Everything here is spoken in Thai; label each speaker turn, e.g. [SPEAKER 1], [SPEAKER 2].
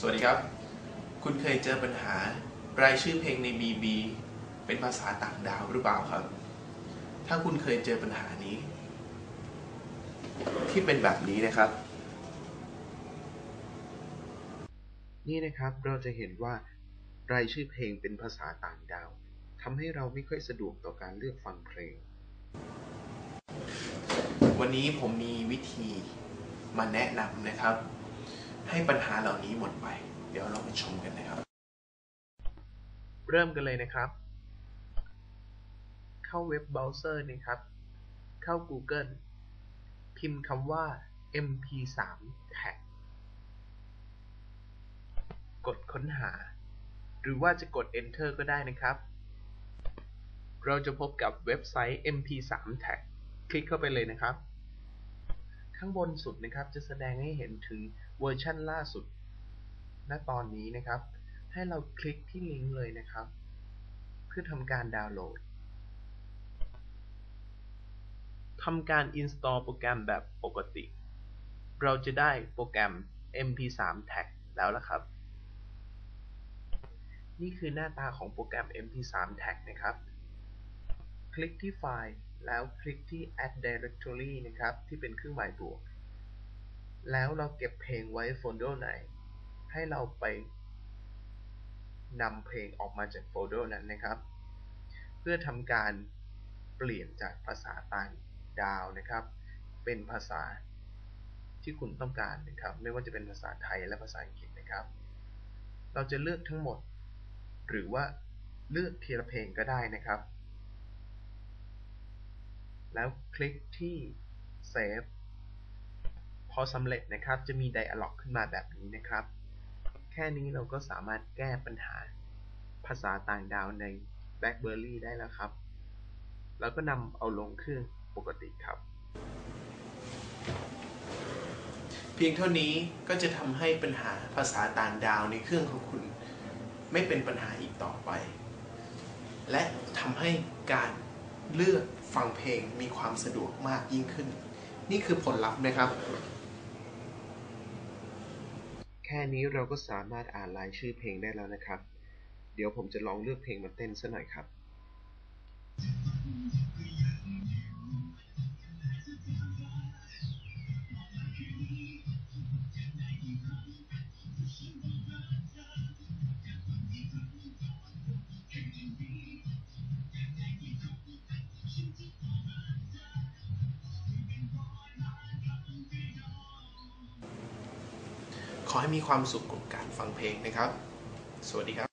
[SPEAKER 1] สวัสดีครับ คุณเคยเจอปัญหารายชื่อเพลงใน BB เป็นภาษาต่างดาวหรือเปล่าครับ ถ้าคุณเคยเจอปัญหานี้ ที่เป็นแบบนี้นะครับ
[SPEAKER 2] นี่นะครับเราจะเห็นว่ารายชื่อเพลงเป็นภาษาต่างดาวทำให้เราไม่ค่อยสะดวกต่อการเลือกฟังเพลง
[SPEAKER 1] วันนี้ผมมีวิธีมาแนะนำนะครับ ให้ปัญหาเหล่านี้หมดไป เดี๋ยวเราไปชมกันนะครับ
[SPEAKER 2] เริ่มกันเลยนะครับ เข้าเว็บเบราว์เซอร์นะครับ เข้า Google พิมพ์คำว่า mp3 tag กดค้นหา หรือว่าจะกด enter ก็ได้นะครับ เราจะพบกับเว็บไซต์ mp3 tag คลิกเข้าไปเลยนะครับ ข้างบนสุดนะครับจะแสดงให้เห็นถึง เวอร์ชั่นล่าสุด ณ ตอนนี้นะครับ ให้เราคลิกที่ลิงก์เลยนะครับ เพื่อทำการดาวน์โหลดทำการ install โปรแกรมแบบปกติ เราจะได้โปรแกรม mp3 tag แล้วละครับ นี่คือหน้าตาของโปรแกรม mp3 tag นะครับ คลิกที่ไฟล์แล้วคลิกที่ add directory นะครับ ที่เป็นเครื่องหมายบวก แล้วเราเก็บเพลงไว้โฟลเดอร์ไหน ให้เราไปนำเพลงออกมาจากโฟลเดอร์นั้นนะครับ เพื่อทำการเปลี่ยนจากภาษาต่างดาวนะครับ เป็นภาษาที่คุณต้องการนะครับ ไม่ว่าจะเป็นภาษาไทยและภาษาอังกฤษนะครับ เราจะเลือกทั้งหมด หรือว่าเลือกทีละเพลงก็ได้นะครับ แล้วคลิกที่ save อสำเร็จนะครับจะมี dialog ขึ้นมาแบบนี้นะครับ แค่นี้เราก็สามารถแก้ปัญหาภาษาต่างดาวใน BlackBerry ได้แล้วครับ แล้วก็นำเอาลงเครื่องปกติครับ
[SPEAKER 1] เพียงเท่านี้ก็จะทำให้ปัญหาภาษาต่างดาวในเครื่องของคุณ ไม่เป็นปัญหาอีกต่อไป และทำให้การเลือกฟังเพลงมีความสะดวกมากยิ่งขึ้น นี่คือผลลัพธ์นะครับ
[SPEAKER 2] แค่นี้เราก็สามารถอ่านรายชื่อเพลงได้แล้วนะครับ เดี๋ยวผมจะลองเลือกเพลงมาเต้นสักหน่อยครับ
[SPEAKER 1] ขอให้มีความสุขกับการฟังเพลงนะครับ สวัสดีครับ